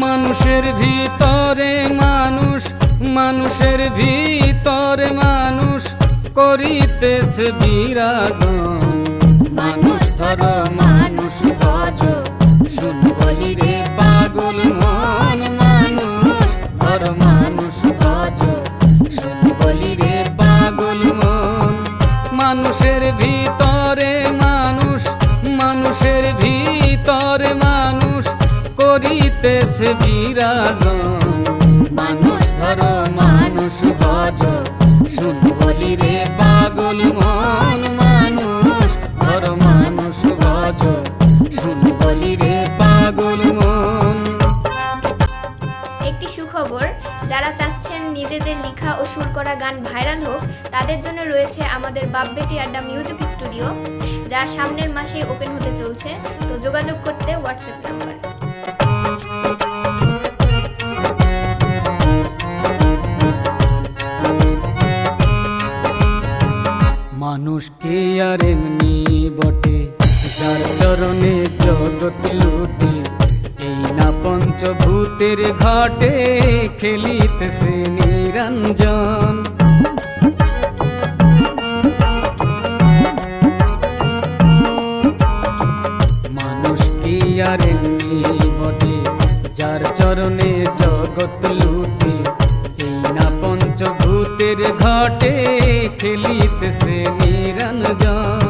মানুষের ভিতরে মানুষ মানুষের ভিতরে মানুষ করিতেছে বিরাজন। মানুষ ধর মানুষ ভজ শুন বলি রে পাগল মন মানুষ ধর মানুষ ভজ শুন বলি রে পাগল মন। মানুষের ভিতরে মানুষ মানুষের ভিতরে মানুষ করিতেছে বিরাজন। মানুষ ধর, মানুষ ভজ। শুন বলি রে পাগল মন, মানুষ ধর, মানুষ ভজ। শুন বলি রে পাগল মন। একটি সুখবর, যারা চাচ্ছেন নিজেদের লেখা ও সুর করা গান ভাইরাল হোক, তাদের জন্য রয়েছে আমাদের বাপবেটি আড্ডা মিউজিক স্টুডিও, যা সামনের মাসে ওপেন হতে চলছে। তো যোগাযোগ করতে হোয়াটসঅ্যাপ নাম্বার। মানুষকে আর এমনি বটে। যার চরণে জগৎ লুটে, এই না পঞ্চভূতের ঘাটে খেলিতেছে নিরঞ্জন। মানুষ কি আর এমনি বটে, যার চরণে জগৎ লুটে পঞ্চভূতের ঘাটে খেলিতেছে নিরঞ্জন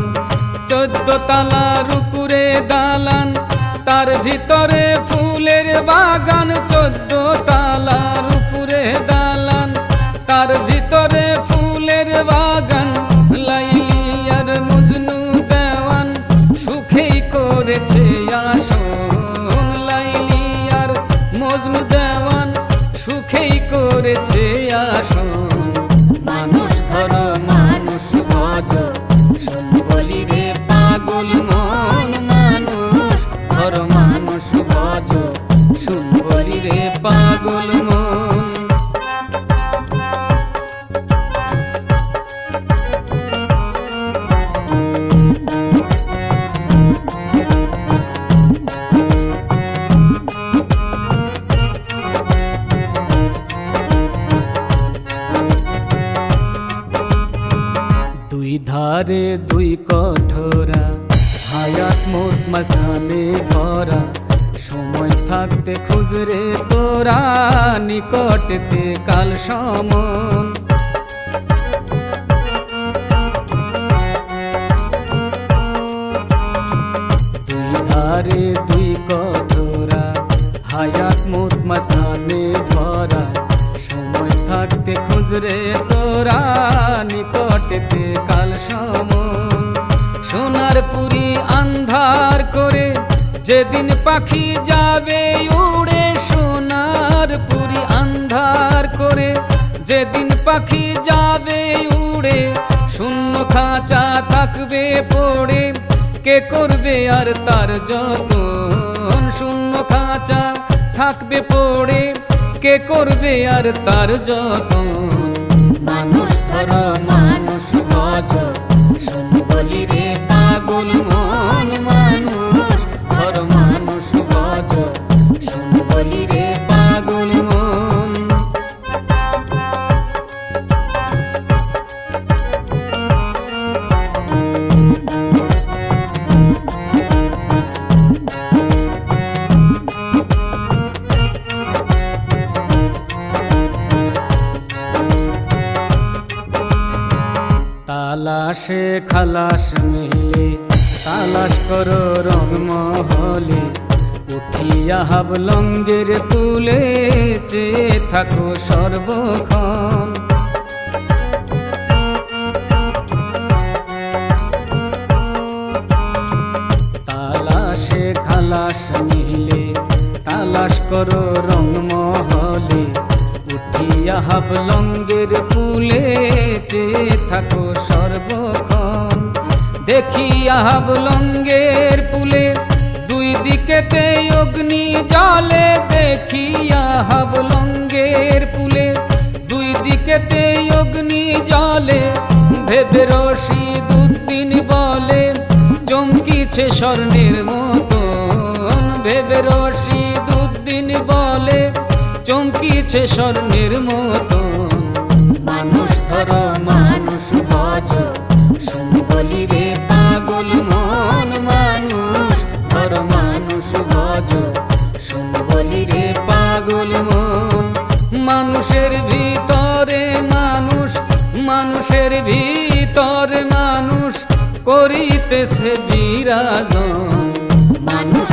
চোদ্দ তালার উপরে দালান, তার ভিতরে ফুলের বাগান। চোদ্দ তালার উপরে দালান, তার ধারে দুই কঠোরা, হায়াত মোট মাঝখানে ভরা। সময় থাকতে খুঁজরে তোরা, নিকটেতে কাল দুই ধারে দুই কঠোরা, হায়াত মোট মাঝখানে ভরা। সময় থাকতে খুঁজরে তোরা, নিকটেতে কাল সোনার পুরি আন্ধার করে যেদিন পাখি যাবে উড়ে সোনার পুরি আন্ধার করে যেদিন পাখি যাবে উড়ে শূন্য খাঁচা থাকবে পড়ে। কে করবে আর তার যত শূন্য খাঁচা থাকবে পড়ে। কে করবে আর তার যত মানুষ ধর মানুষ তালাশে খালাস মেলে, তালাশ করো রং মহলে উঠিয়া হাবলঙ্গের তুলে চেয়ে থাকো সর্বক্ষণ। তালাশে খালাস মিলে, তালাশ করো রং মহলে উঠিয়া হাবলঙ্গের পুলে চেয়ে থাকো সর্বক্ষণ। দেখি দেখিয়া হাবলঙ্গের পুলে দুই দিকেতে অগ্নি জলে দেখি দেখিয়া হাবলঙ্গের পুলে দুই দিকেতে অগ্নি জলে ভেবে রশিদ উদ্দিন বলে চমকিছে স্বর্ণের মতো। ভেবে রশিদ উদ্দিন বলে চমকিছে স্বর্ণের মতন। মানুষ ধর, মানুষ ভজ শুনবলি রে পাগল মন মানুষ। ধর, মানুষ ভজ শুনবলি রে পাগল মন। মানুষের ভিতরে মানুষ, মানুষের ভিতরে মানুষ করিতেছে বিরাজন। মানুষ